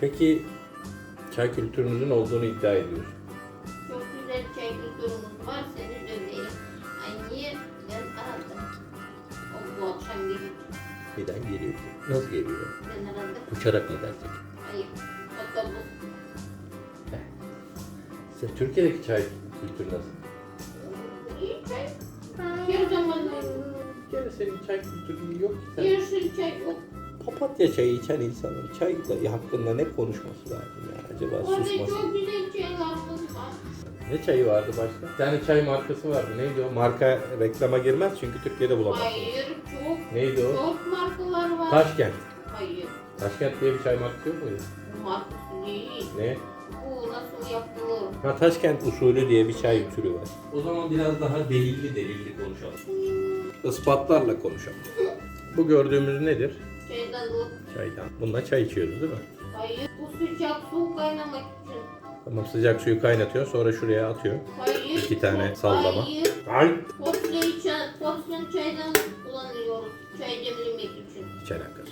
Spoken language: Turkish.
Peki çay kültürünüzün olduğunu iddia ediyorsun. Çok güzel çay kültürümüz var. Seni döveyim. Ay niye? Ben aradım. O bu akşam gelip Neden geliyor? Nasıl geliyor? ben aradım. Uçarak mı gelecek? Hayır. Otobüs. Sen Türkiye'deki çay kültürü nasıl? İyi çay. Her zaman Bir kere senin çay kültürün yok ki. Sen yeşil çay yok. Papatya çayı içen insanın çay hakkında ne konuşması lazım ya? Acaba Orada susması. çok güzel çaylarımız var. Ne çayı vardı başka? Bir tane çay markası vardı. Neydi o? Marka reklama girmez çünkü Türkiye'de bulamazsın. Hayır çok. Neydi o? Çok markalar var. Taşkent. Hayır. Taşkent diye bir çay markası yok muydu? Bu markası değil. Ne? Bu nasıl yapılır? Ha Taşkent usulü diye bir çay türü var. O zaman biraz daha delilli delilli konuşalım. Ispatlarla konuşalım. Bu gördüğümüz nedir? Çaydalık. Çaydan. Bununla çay içiyoruz değil mi? Hayır. Bu sıcak su kaynamak için. Tamam sıcak suyu kaynatıyor sonra şuraya atıyor. Hayır. İki tane sallama. Hayır. Ay! Çay, porsiyon çaydan kullanıyoruz. Çay demlemek için. Hiç alakası